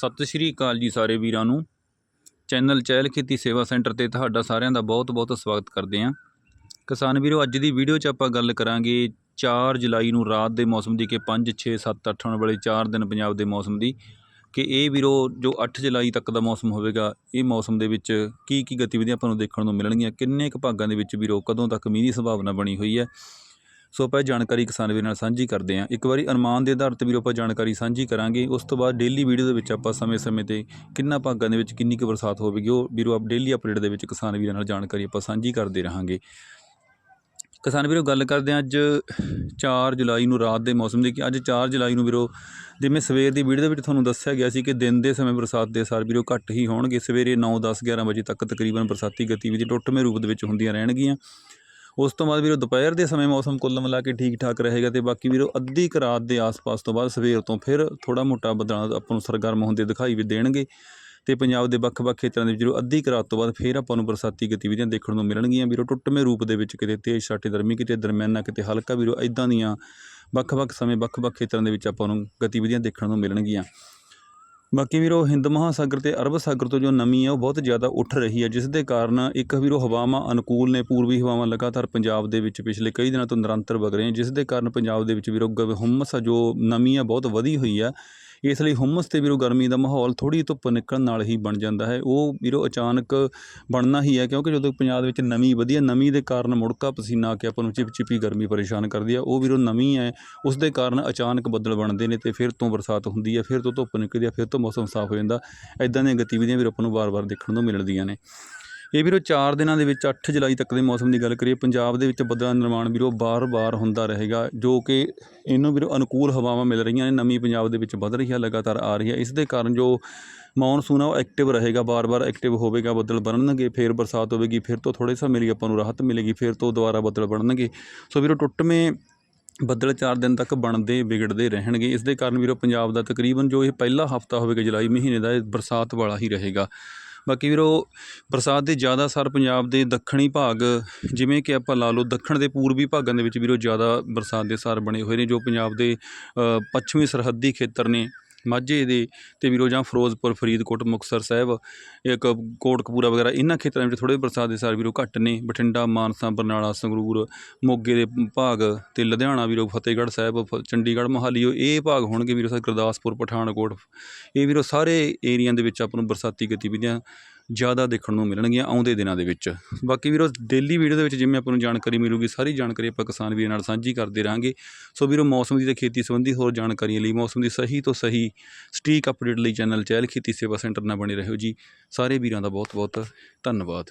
ਸਤਿ ਸ਼੍ਰੀ ਅਕਾਲ ਜੀ ਸਾਰੇ ਵੀਰਾਂ ਨੂੰ। ਚੈਨਲ ਚਹਿਲ ਖੇਤੀ ਸੇਵਾ ਸੈਂਟਰ ਤੇ ਤੁਹਾਡਾ ਸਾਰਿਆਂ ਦਾ ਬਹੁਤ-ਬਹੁਤ ਸਵਾਗਤ ਕਰਦੇ ਹਾਂ। ਕਿਸਾਨ ਵੀਰੋ, ਅੱਜ ਦੀ ਵੀਡੀਓ 'ਚ ਆਪਾਂ ਗੱਲ ਕਰਾਂਗੇ 4 ਜੁਲਾਈ ਨੂੰ ਰਾਤ ਦੇ ਮੌਸਮ ਦੀ ਕਿ 5 6 7 8 ਆਉਣ ਵਾਲੇ 4 ਦਿਨ ਪੰਜਾਬ ਦੇ ਮੌਸਮ ਦੀ। ਕਿ ਇਹ ਵੀਰੋ, ਜੋ 8 ਜੁਲਾਈ ਤੱਕ ਦਾ ਮੌਸਮ ਹੋਵੇਗਾ, ਇਹ ਮੌਸਮ ਦੇ ਵਿੱਚ ਕੀ ਕੀ ਗਤੀਵਿਧੀਆਂ ਆਪਾਂ ਨੂੰ ਦੇਖਣ ਨੂੰ ਮਿਲਣਗੀਆਂ, ਕਿੰਨੇ ਕੁ ਭਾਗਾਂ ਦੇ ਵਿੱਚ ਵੀਰੋ, ਕਦੋਂ ਤੱਕ ਮੀਂਹ ਦੀ ਸੰਭਾਵਨਾ ਬਣੀ ਹੋਈ ਹੈ। ਸੋ ਆਪਾਂ ਇਹ ਜਾਣਕਾਰੀ ਕਿਸਾਨ ਵੀਰ ਨਾਲ ਸਾਂਝੀ ਕਰਦੇ ਹਾਂ। ਇੱਕ ਵਾਰੀ ਅਨੁਮਾਨ ਦੇ ਆਧਾਰ ਤੇ ਵੀਰੋ ਆਪਾਂ ਜਾਣਕਾਰੀ ਸਾਂਝੀ ਕਰਾਂਗੇ। ਉਸ ਤੋਂ ਬਾਅਦ ਡੇਲੀ ਵੀਡੀਓ ਦੇ ਵਿੱਚ ਆਪਾਂ ਸਮੇਂ-ਸਮੇਂ ਤੇ ਕਿੰਨਾ ਭਾਗਾਂ ਦੇ ਵਿੱਚ ਕਿੰਨੀ ਕੁ ਬਰਸਾਤ ਹੋਵੇਗੀ, ਉਹ ਵੀਰੋ ਆਪ ਡੇਲੀ ਅਪਡੇਟ ਦੇ ਵਿੱਚ ਕਿਸਾਨ ਵੀਰਾਂ ਨਾਲ ਜਾਣਕਾਰੀ ਆਪਾਂ ਸਾਂਝੀ ਕਰਦੇ ਰਹਾਂਗੇ। ਕਿਸਾਨ ਵੀਰੋ, ਗੱਲ ਕਰਦੇ ਹਾਂ ਅੱਜ 4 ਜੁਲਾਈ ਨੂੰ ਰਾਤ ਦੇ ਮੌਸਮ ਦੀ ਕਿ ਅੱਜ 4 ਜੁਲਾਈ ਨੂੰ ਵੀਰੋ, ਜਿਵੇਂ ਸਵੇਰ ਦੀ ਵੀਡੀਓ ਦੇ ਵਿੱਚ ਤੁਹਾਨੂੰ ਦੱਸਿਆ ਗਿਆ ਸੀ ਕਿ ਦਿਨ ਦੇ ਸਮੇਂ ਬਰਸਾਤ ਦੇ ਸਾਰ ਵੀਰੋ ਘੱਟ ਹੀ ਹੋਣਗੇ। ਸਵੇਰੇ 9 10 11 ਵਜੇ ਤੱਕ ਤਕਰੀਬਨ ਬਰਸਾਤੀ ਗਤੀਵਿਧੀ ਟੁੱਟਵੇਂ ਰੂਪ ਦੇ ਵਿੱਚ ਹੁੰਦੀਆਂ ਰਹਿਣਗੀਆਂ। ਉਸ ਤੋਂ ਬਾਅਦ ਵੀਰੋ ਦੁਪਹਿਰ ਦੇ ਸਮੇਂ ਮੌਸਮ ਕੁੱਲ ਮਿਲਾ ਕੇ ਠੀਕ ਠਾਕ ਰਹੇਗਾ ਤੇ ਬਾਕੀ ਵੀਰੋ ਅੱਧੀ ਕੁ ਰਾਤ ਦੇ ਆਸ-ਪਾਸ ਤੋਂ ਬਾਅਦ ਸਵੇਰ ਤੋਂ ਫਿਰ ਥੋੜਾ ਮੋਟਾ ਬਦਲਾਅ ਆਪਾਂ ਨੂੰ ਸਰਗਰਮ ਹੁੰਦੇ ਦਿਖਾਈ ਵੀ ਦੇਣਗੇ ਤੇ ਪੰਜਾਬ ਦੇ ਵੱਖ-ਵੱਖ ਖੇਤਰਾਂ ਦੇ ਵਿੱਚ ਵੀਰੋ ਅੱਧੀ ਕੁ ਰਾਤ ਤੋਂ ਬਾਅਦ ਫਿਰ ਆਪਾਂ ਨੂੰ ਬਰਸਾਤੀ ਗਤੀਵਿਧੀਆਂ ਦੇਖਣ ਨੂੰ ਮਿਲਣਗੀਆਂ। ਵੀਰੋ ਟੁੱਟਵੇਂ ਰੂਪ ਦੇ ਵਿੱਚ ਕਿਤੇ ਤੇਜ਼ ਛਾਟੇ ਦਰਮੀ ਕਿਤੇ ਦਰਮਿਆਨਾ, ਕਿਤੇ ਹਲਕਾ ਵੀਰੋ ਇਦਾਂ ਦੀਆਂ ਵੱਖ-ਵੱਖ ਸਮੇਂ ਵੱਖ-ਵੱਖ ਖੇਤਰਾਂ ਦੇ ਵਿੱਚ ਆਪਾਂ ਨੂੰ ਗਤੀਵਿਧੀਆਂ ਦੇਖਣ ਨੂੰ ਮਿਲਣਗੀਆਂ। ਬਾਕੀ ਵੀਰੋ, ਹਿੰਦ ਮਹਾਸਾਗਰ ਤੇ ਅਰਬ ਸਾਗਰ ਤੋਂ ਜੋ ਨਮੀ ਹੈ ਉਹ ਬਹੁਤ ਜ਼ਿਆਦਾ ਉੱਠ ਰਹੀ ਹੈ ਜਿਸ ਦੇ ਕਾਰਨ ਇੱਕ ਵੀਰੋ, ਹਵਾਵਾਂ ਅਨੁਕੂਲ ਨੇ, ਪੂਰਬੀ ਹਵਾਵਾਂ ਲਗਾਤਾਰ ਪੰਜਾਬ ਦੇ ਵਿੱਚ ਪਿਛਲੇ ਕਈ ਦਿਨਾਂ ਤੋਂ ਨਿਰੰਤਰ ਵਗ ਰਹੀਆਂ ਜਿਸ ਦੇ ਕਾਰਨ ਪੰਜਾਬ ਦੇ ਵਿੱਚ ਵੀਰੋ, ਗ- ਜੋ ਨਮੀ ਆ, ਬਹੁਤ ਵਧੀ ਹੋਈ ਆ। ਇਸ ਲਈ ਹੁਮਸ ਤੇ ਵੀਰੋ ਗਰਮੀ ਦਾ ਮਾਹੌਲ ਥੋੜੀ ਧੁੱਪ ਨਿਕਲਣ ਨਾਲ ਹੀ ਬਣ ਜਾਂਦਾ ਹੈ। ਉਹ ਵੀਰੋ ਅਚਾਨਕ ਬਣਨਾ ਹੀ ਹੈ ਕਿਉਂਕਿ ਜਦੋਂ ਪੰਜਾਬ ਵਿੱਚ ਨਮੀ ਵਧੀਆ ਨਮੀ ਦੇ ਕਾਰਨ ਮੁੜਕਾ ਪਸੀਨਾ ਆ ਕੇ ਆਪਾਂ ਨੂੰ ਚਿਪਚਿਪੀ ਗਰਮੀ ਪਰੇਸ਼ਾਨ ਕਰਦੀ ਆ, ਉਹ ਵੀਰੋ ਨਮੀ ਹੈ, ਉਸ ਦੇ ਕਾਰਨ ਅਚਾਨਕ ਬੱਦਲ ਬਣਦੇ ਨੇ ਤੇ ਫਿਰ ਤੋਂ ਬਰਸਾਤ ਹੁੰਦੀ ਹੈ, ਫਿਰ ਤੋਂ ਧੁੱਪ ਨਿਕਲਦੀ ਹੈ, ਫਿਰ ਤੋਂ ਮੌਸਮ ਸਾਫ਼ ਹੋ ਜਾਂਦਾ। ਐਦਾਂ ਦੀਆਂ ਗਤੀਵਿਧੀਆਂ ਵੀਰੋ ਆਪਾਂ ਨੂੰ ਵਾਰ-ਵਾਰ ਦੇਖਣ ਨੂੰ ਮਿਲਦੀਆਂ ਨੇ। ਇਹ ਵੀਰੋ 4 ਦਿਨਾਂ ਦੇ ਵਿੱਚ 8 ਜੁਲਾਈ ਤੱਕ ਦੇ ਮੌਸਮ ਦੀ ਗੱਲ ਕਰੀਏ, ਪੰਜਾਬ ਦੇ ਵਿੱਚ ਬੱਦਲਾਂ ਦਾ ਨਿਰਮਾਣ ਵੀਰੋ ਬਾਰ-ਬਾਰ ਹੁੰਦਾ ਰਹੇਗਾ, ਜੋ ਕਿ ਇਹਨੂੰ ਵੀਰੋ ਅਨੁਕੂਲ ਹਵਾਵਾਂ ਮਿਲ ਰਹੀਆਂ ਨੇ, ਨਵੀਂ ਪੰਜਾਬ ਦੇ ਵਿੱਚ ਵੱਧ ਰਹੀ ਹੈ ਲਗਾਤਾਰ ਆ ਰਹੀ ਹੈ ਇਸ ਦੇ ਕਾਰਨ ਜੋ ਮੌਨਸੂਨ ਆ, ਉਹ ਐਕਟਿਵ ਰਹੇਗਾ, ਬਾਰ-ਬਾਰ ਐਕਟਿਵ ਹੋਵੇਗਾ, ਬੱਦਲ ਬਣਨਗੇ, ਫਿਰ ਬਰਸਾਤ ਹੋਵੇਗੀ, ਫਿਰ ਤੋਂ ਥੋੜੇ ਸਮੇਂ ਲਈ ਆਪਾਂ ਨੂੰ ਰਾਹਤ ਮਿਲੇਗੀ, ਫਿਰ ਤੋਂ ਦੁਬਾਰਾ ਬੱਦਲ ਬਣਨਗੇ। ਸੋ ਵੀਰੋ ਟੁੱਟਵੇਂ ਬੱਦਲ 4 ਦਿਨ ਤੱਕ ਬਣਦੇ, ਵਿਗੜਦੇ ਰਹਿਣਗੇ। ਇਸ ਦੇ ਕਾਰਨ ਵੀਰੋ ਪੰਜਾਬ ਦਾ ਤਕਰੀਬਨ ਜੋ ਇਹ ਪਹਿਲਾ ਹਫਤਾ ਹੋਵੇਗਾ ਜੁਲਾਈ ਮਹੀਨੇ ਦਾ, ਇਹ ਬਰਸਾਤ ਵਾਲਾ ਹੀ ਰਹੇਗਾ। ਬਾਕੀ ਵੀਰੋ, ਬਰਸਾਤ ਦੇ ਜ਼ਿਆਦਾ ਅਸਰ ਪੰਜਾਬ ਦੇ ਦੱਖਣੀ ਭਾਗ, ਜਿਵੇਂ ਕਿ ਆਪਾਂ ਲਾ ਲਓ ਦੱਖਣ ਦੇ ਪੂਰਬੀ ਭਾਗਾਂ ਦੇ ਵਿੱਚ ਵੀਰੋ ਜ਼ਿਆਦਾ ਬਰਸਾਤ ਦੇ ਅਸਰ ਬਣੇ ਹੋਏ ਨੇ, ਜੋ ਪੰਜਾਬ ਦੇ ਪੱਛਮੀ ਸਰਹੱਦੀ ਖੇਤਰ ਨੇ। ਮਾਝੇ ਦੇ ਅਤੇ ਵੀਰੋ ਜਾਂ ਫਿਰੋਜ਼ਪੁਰ, ਫਰੀਦਕੋਟ, ਮੁਕਤਸਰ ਸਾਹਿਬ, ਇੱਕ ਕੋਟਕਪੂਰਾ ਵਗੈਰਾ, ਇਹਨਾਂ ਖੇਤਰਾਂ ਵਿੱਚ ਥੋੜ੍ਹੇ ਬਰਸਾਤ ਦੇ ਅਸਰ ਵੀਰੋ ਘੱਟ ਨੇ। ਬਠਿੰਡਾ, ਮਾਨਸਾ, ਬਰਨਾਲਾ, ਸੰਗਰੂਰ, ਮੋਗੇ ਦੇ ਭਾਗ ਤੇ ਲੁਧਿਆਣਾ ਵੀਰੋ, ਫਤਿਹਗੜ੍ਹ ਸਾਹਿਬ, ਫ- ਚੰਡੀਗੜ੍ਹ, ਮੋਹਾਲੀ ਇਹ ਭਾਗ ਹੋਣਗੇ ਵੀਰੋ ਸਾਰੇ ਗੁਰਦਾਸਪੁਰ, ਪਠਾਨਕੋਟ। ਇਹ ਵੀਰੋ ਸਾਰੇ ਏਰੀਆ ਦੇ ਵਿੱਚ ਆਪਾਂ ਨੂੰ ਬਰਸਾਤੀ ਗਤੀਵਿਧੀਆਂ ਜ਼ਿਆਦਾ ਦੇਖਣ ਨੂੰ ਮਿਲਣਗੀਆਂ ਆਉਂਦੇ ਦਿਨਾਂ ਦੇ ਵਿੱਚ। ਬਾਕੀ ਵੀਰੋ ਡੇਲੀ ਵੀਡੀਓ ਦੇ ਵਿੱਚ ਜਿਵੇਂ ਆਪਾਂ ਨੂੰ ਜਾਣਕਾਰੀ ਮਿਲੂਗੀ, ਸਾਰੀ ਜਾਣਕਾਰੀ ਆਪਾਂ ਕਿਸਾਨ ਵੀਰਾਂ ਨਾਲ ਸਾਂਝੀ ਕਰਦੇ ਰਹਾਂਗੇ। ਸੋ ਵੀਰੋ, ਮੌਸਮ ਦੀ ਤੇ ਖੇਤੀ ਸੰਬੰਧੀ ਹੋਰ ਜਾਣਕਾਰੀਆਂ ਲਈ ਮੌਸਮ ਦੀ ਸਹੀ ਤੋਂ ਸਹੀ ਸਟੀਕ ਅਪਡੇਟ ਲਈ ਚੈਨਲ ਚਹਿਲ ਖੇਤੀ ਸੇਵਾ ਸੈਂਟਰ ਨਾਲ ਬਣੇ ਰਹੋ ਜੀ। ਸਾਰੇ ਵੀਰਾਂ ਦਾ ਬਹੁਤ ਬਹੁਤ ਧੰਨਵਾਦ।